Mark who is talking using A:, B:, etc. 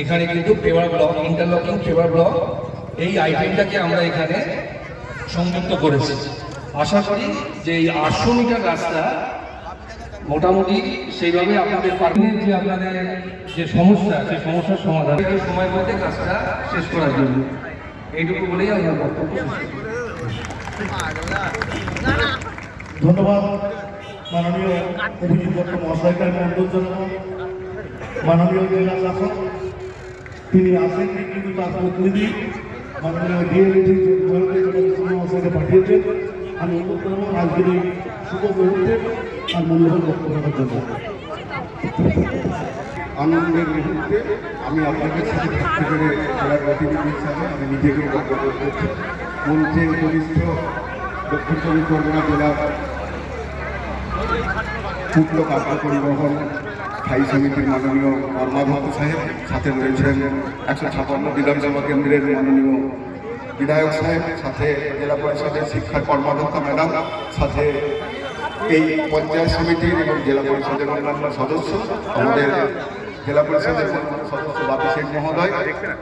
A: এখানে কিন্তু paver block interlocking paver block এই আইটেমটাকে আমরা এখানে সংযুক্ত করেছি। আশা করি যে এই আটশো মিটার রাস্তা মোটামুটি সেইভাবে আপনাদের পার্কিংয়ের যে আপনাদের যে সমস্যা সেই সমস্যার সমাধান। একটু সময় মধ্যে কাজটা শেষ করার জন্য। এইটুকু বলেই আমরা বক্তব্য।
B: ধন্যবাদ মাননীয় অভিজিৎ দত্ত মহাশয়কে আমি অনুরোধ জানাব। মাননীয় জেলা শাসক, তিনি আসেননি কিন্তু তার প্রতিনিধি মাননীয় ডিএলএডি মহাশয়কে পাঠিয়েছেন, আমি অনুরোধ করব, আজকের এই শুভ মুহূর্তে আর মূল্যবান বক্তব্য রাখার জন্য।
C: আনন্দের মুহূর্তে আমি আপনাদের সাথে থাকতে পেরে খেলার প্রতিনিধি হিসাবে আমি নিজেকে গর্ব করছি মঞ্চে উপবিষ্ট দক্ষিণ চব্বিশ পরগনা জেলার পূর্ত কার্য পরিবহন স্থায়ী সমিতির মাননীয় কর্মাধ্যক্ষ সাহেব, সাথে রয়েছেন একশো ছাপান্ন বিধানসভা কেন্দ্রের মাননীয় বিধায়ক সাহেব, সাথে জেলা পরিষদের শিক্ষা কর্মাধ্যক্ষ ম্যাডাম, সাথে এই পঞ্চায়েত সমিতির এবং জেলা পরিষদের অন্যান্য সদস্য, আমাদের জেলা পরিষদের সদস্য বাপি শেখ মহোদয়।